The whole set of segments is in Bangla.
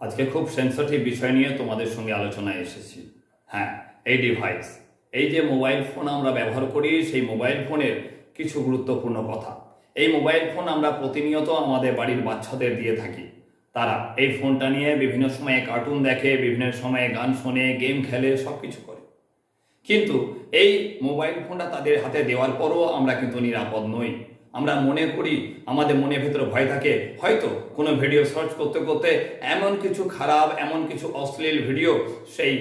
আজকে খুব সেন্সিটিভ বিষয় নিয়ে তোমাদের সঙ্গে আলোচনায় এসেছি। হ্যাঁ এই ডিভাইস এই যে মোবাইল ফোন আমরা ব্যবহার করি, সেই মোবাইল ফোনের কিছু গুরুত্বপূর্ণ কথা। এই মোবাইল ফোন আমরা প্রতিনিয়ত আমাদের বাড়ির বাচ্চাদের দিয়ে থাকি। তারা এই ফোনটা নিয়ে বিভিন্ন সময়ে কার্টুন দেখে, বিভিন্ন সময়ে গান শোনে গেম খেলে সব কিছু করে। কিন্তু এই মোবাইল ফোনটা তাদের হাতে দেওয়ার পরও আমরা কিন্তু নিরাপদ নই। আমরা মনে করি, আমাদের মনে ভেতরে ভয় থাকে। হয়তো কোনো ভিডিও সার্চ করতে করতে এমন কিছু খারাপ, এমন কিছু অশ্লীল ভিডিও সেই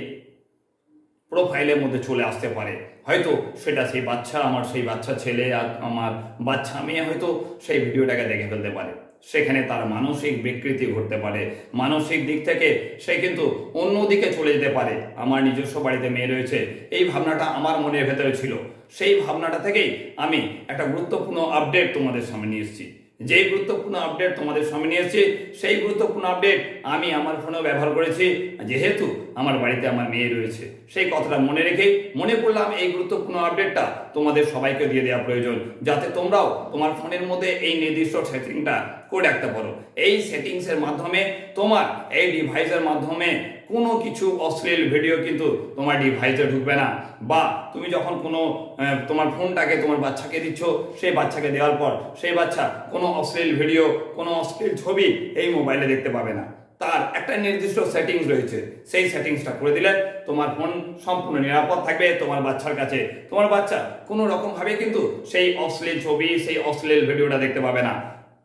প্রোফাইলের মধ্যে চলে আসতে পারে। হয়তো সেটা সেই বাচ্চা, আমার সেই বাচ্চা ছেলে আর আমার বাচ্চা মেয়ে হয়তো সেই ভিডিওটাকে দেখে ফেলতে পারে। সেখানে তার মানসিক বিকৃতি ঘটতে পারে। মানসিক দিক থেকে সে কিন্তু অন্যদিকে চলে যেতে পারে। আমার নিজস্ব বাড়িতে মেয়ে রয়েছে, এই ভাবনাটা আমার মনের ভেতরে ছিল। সেই ভাবনাটা থেকেই আমি একটা গুরুত্বপূর্ণ আপডেট তোমাদের সামনে নিয়ে এসেছি। যেই গুরুত্বপূর্ণ আপডেট তোমাদের সামনে নিয়ে এসেছি, সেই গুরুত্বপূর্ণ আপডেট আমি আমার ফোনেও ব্যবহার করেছি। যেহেতু আমার বাড়িতে আমার মেয়ে রয়েছে, সেই কথাটা মনে রেখে মনে করলাম এই গুরুত্বপূর্ণ আপডেটটা তোমাদের সবাইকে দিয়ে দেওয়া প্রয়োজন, যাতে তোমরাও তোমার ফোনের মধ্যে এই নির্দিষ্ট সেটিংটা করে রাখতে পারো। এই সেটিংসের মাধ্যমে তোমার, এই ডিভাইসের মাধ্যমে কোনো কিছু অশ্লীল ভিডিও কিন্তু তোমার ডিভাইসে ঢুকবে না। বা তুমি যখন কোনো তোমার ফোনটাকে তোমার বাচ্চাকে দিচ্ছ, সেই বাচ্চাকে দেওয়ার পর সেই বাচ্চা কোনো অশ্লীল ভিডিও কোনো অশ্লীল ছবি এই মোবাইলে দেখতে পাবে না। তার একটা নির্দিষ্ট সেটিংস রয়েছে। সেই সেটিংসটা করে দিলে তোমার ফোন সম্পূর্ণ নিরাপদ থাকবে তোমার বাচ্চার কাছে। তোমার বাচ্চা কোনো রকম ভাবে কিন্তু সেই অশ্লীল ছবি, সেই অশ্লীল ভিডিওটা দেখতে পাবে না।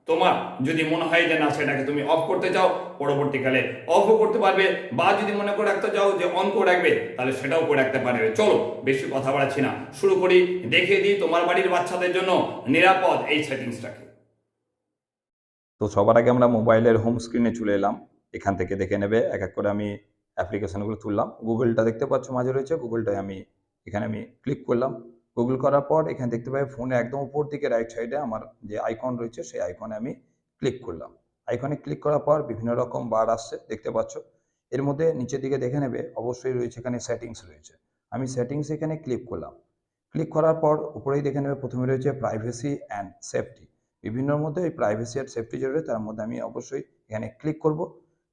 তোমার যদি মনে হয় যে না, সেটাকে তুমি অফ করতে চাও, পরবর্তীকালে অফও করতে পারবে, বা যদি মনে করে রাখতে চাও যে অন করে রাখবে, তাহলে সেটাও করে রাখতে পারবে। চলো, বেশি কথা বাড়াচ্ছি না। শুরু করি, দেখিয়ে দিই তোমার বাড়ির বাচ্চাদের জন্য নিরাপদ এই সেটিংসটাকে তো সবার আগে আমরা মোবাইলের হোম স্ক্রিনে চলে এলাম। এখান থেকে দেখে নেবে, এক এক করে আমি অ্যাপ্লিকেশনগুলো তুললাম। গুগলটা দেখতে পাচ্ছ, মাঝে রয়েছে। গুগলটায় আমি, এখানে আমি ক্লিক করলাম। গুগল করার পর এখানে দেখতে পাই ফোনে একদম উপর দিকে রাইট সাইডে আমার যে আইকন রয়েছে, সেই আইকনে আমি ক্লিক করলাম। আইকনে ক্লিক করার পর বিভিন্ন রকম বার আসছে, দেখতে পাচ্ছ। এর মধ্যে নিচের দিকে দেখে নেবে, অবশ্যই রয়েছে এখানে সেটিংস রয়েছে। আমি সেটিংস এখানে ক্লিক করলাম। ক্লিক করার পর উপরেই দেখে নেবে, প্রথমে রয়েছে প্রাইভেসি অ্যান্ড সেফটি বিভিন্নর মধ্যে এই প্রাইভেসি আর সেফটি যে রয়েছে তার মধ্যে আমি অবশ্যই এখানে ক্লিক করব।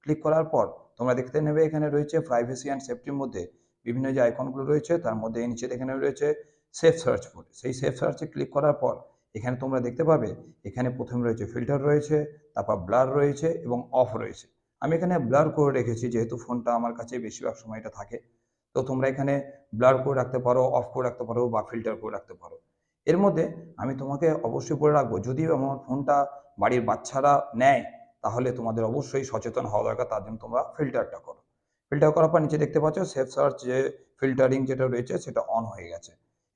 ক্লিক করার পর তোমরা দেখতে নেবে এখানে রয়েছে প্রাইভেসি অ্যান্ড সেফটির মধ্যে বিভিন্ন যে আইকনগুলো রয়েছে, তার মধ্যে এই নিচে দেখে নেবে রয়েছে সেফ সার্চ বলে সেই সেফ সার্চে ক্লিক করার পর, এখানে তোমরা দেখতে পাবে, এখানে প্রথমে রয়েছে ফিল্টার রয়েছে, তারপর ব্লার রয়েছে এবং অফ রয়েছে। আমি এখানে ব্লার করে রেখেছি, যেহেতু ফোনটা আমার কাছে বেশিরভাগ সময় এটা থাকে। তো তোমরা এখানে ব্লার করে রাখতে পারো অফ করে রাখতে পারো বা ফিল্টার করে রাখতে পারো। এর মধ্যে আমি তোমাকে অবশ্যই বলে রাখব, যদি আমার ফোনটা বাড়ির বাচ্চারা নেয়, তাহলে তোমাদের অবশ্যই সচেতন হওয়া দরকার, তার জন্য তোমরা ফিল্টারটা করো। ফিল্টার করার পর নিচে দেখতে পাচ্ছ সেফ সার্চ যে ফিল্টারিং যেটা রয়েছে, সেটা অন হয়ে গেছে।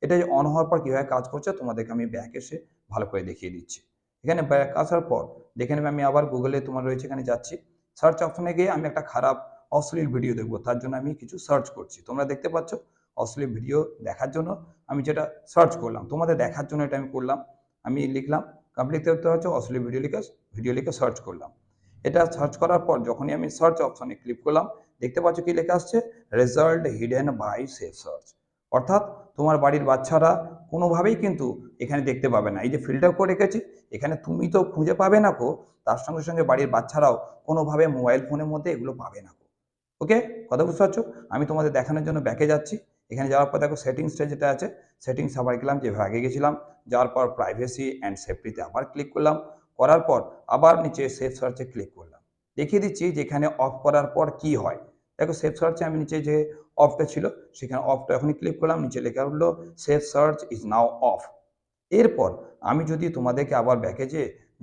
এটা যে অন হওয়ার পর কীভাবে কাজ করছে তোমাদেরকে আমি ব্যাক এসে ভালো করে দেখিয়ে দিচ্ছি। এখানে ব্যাক আসার পর দেখে নেবে আমি আবার গুগলে তোমার রয়েছে এখানে যাচ্ছি। সার্চ অপশনে গিয়ে আমি একটা খারাপ, অশ্লীল ভিডিও দেখব, তার জন্য আমি কিছু সার্চ করছি। তোমরা দেখতে পাচ্ছ অশ্লীল ভিডিও দেখার জন্য আমি যেটা সার্চ করলাম, তোমাদের দেখার জন্য এটা আমি করলাম। আমি লিখলাম কমপ্লিট দেখতে পাচ্ছ অশ্লীল ভিডিও লিখে ভিডিও লিখে সার্চ করলাম। এটা সার্চ করার পর যখনই আমি সার্চ অপশনে ক্লিক করলাম, দেখতে পাচ্ছ কি লেখা আসছে result hidden by safe search অর্থাৎ তোমার বাড়ির বাচ্চারা কোনোভাবেই কিন্তু এখানে দেখতে পাবে না। এই যে ফিল্টার করে রেখেছি, এখানে তুমি তো খুঁজে পাবে না কো তার সঙ্গে সঙ্গে বাড়ির বাচ্চারাও কোনোভাবে মোবাইল ফোনের মধ্যে এগুলো পাবে না কো ওকে কথা বুঝতে পারছ? আমি তোমাদের দেখানোর জন্য ব্যাকে যাচ্ছি। এখানে যাওয়ার পর দেখো সেটিংসটা যেটা আছে সেটিংস আবার গেলাম, যেভাবে আগে গেছিলাম। যাওয়ার পর প্রাইভেসি অ্যান্ড সেফটিতে আবার ক্লিক করলাম। করার পর আবার নিচে সেফ সার্চে ক্লিক করলাম। দেখিয়ে দিচ্ছি যে এখানে অফ করার পর কি হয়। দেখো সেফ সার্চে আমি নিচে যে অফটা ছিল, সেখানে অফটা এখনই ক্লিক করলাম, নিচে লেখা হলো safe search is now off এরপর আমি যদি তোমাদেরকে আবার ব্যাকে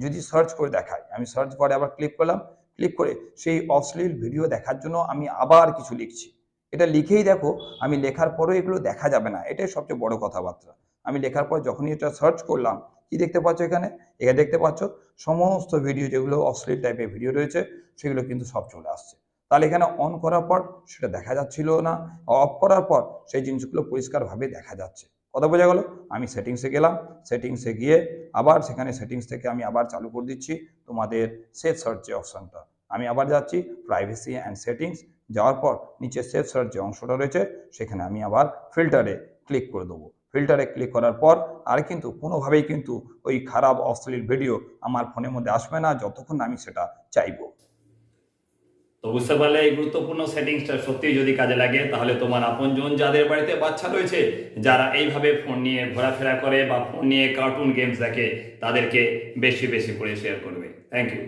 যদি সার্চ করে দেখাই, আমি সার্চ করে আবার ক্লিক করলাম ক্লিক করে সেই অশ্লীল ভিডিও দেখার জন্য আমি আবার কিছু লিখছি। এটা লিখেই দেখো, আমি লেখার পরেও এগুলো দেখা যাবে না, এটাই সবচেয়ে বড় কথাবার্তা। আমি লেখার পর যখনই এটা সার্চ করলাম, কি দেখতে পাচ্ছ এখানে? এখানে দেখতে পাচ্ছ, সমস্ত ভিডিও যেগুলো অশ্লীল টাইপের ভিডিও রয়েছে, সেগুলো কিন্তু সব চলে আসছে। তাহলে এখানে অন করার পর সেটা দেখা যাচ্ছিল না। অফ করার পর সেই জিনিসগুলো পরিষ্কারভাবে দেখা যাচ্ছে। কথা বোঝা গেল? আমি সেটিংসে গেলাম। সেটিংসে গিয়ে আবার সেখানে সেটিংস থেকে আমি আবার চালু করে দিচ্ছি তোমাদের সেফ সার্চ যে অপশনটা। আমি আবার যাচ্ছি প্রাইভেসি অ্যান্ড সেটিংস যাওয়ার পর নিচে সেফ সার্চ যে অংশটা রয়েছে। সেখানে আমি আবার ফিল্টারে ক্লিক করে দেবো। ফিল্টারে ক্লিক করার পর আর কিন্তু কোনোভাবেই কিন্তু ওই খারাপ অশ্লীল ভিডিও আমার ফোনের মধ্যে আসবে না যতক্ষণ আমি সেটা চাইব। তো বুঝতে পারলে এই গুরুত্বপূর্ণ সেটিংসটা সত্যি যদি কাজে লাগে, তাহলে তোমার আপনজন যাদের বাড়িতে বাচ্চা রয়েছে, যারা এইভাবে ফোন নিয়ে ঘোরাফেরা করে বা ফোন নিয়ে কার্টুন গেমস দেখে, তাদেরকে বেশি বেশি করে শেয়ার করবে। Thank you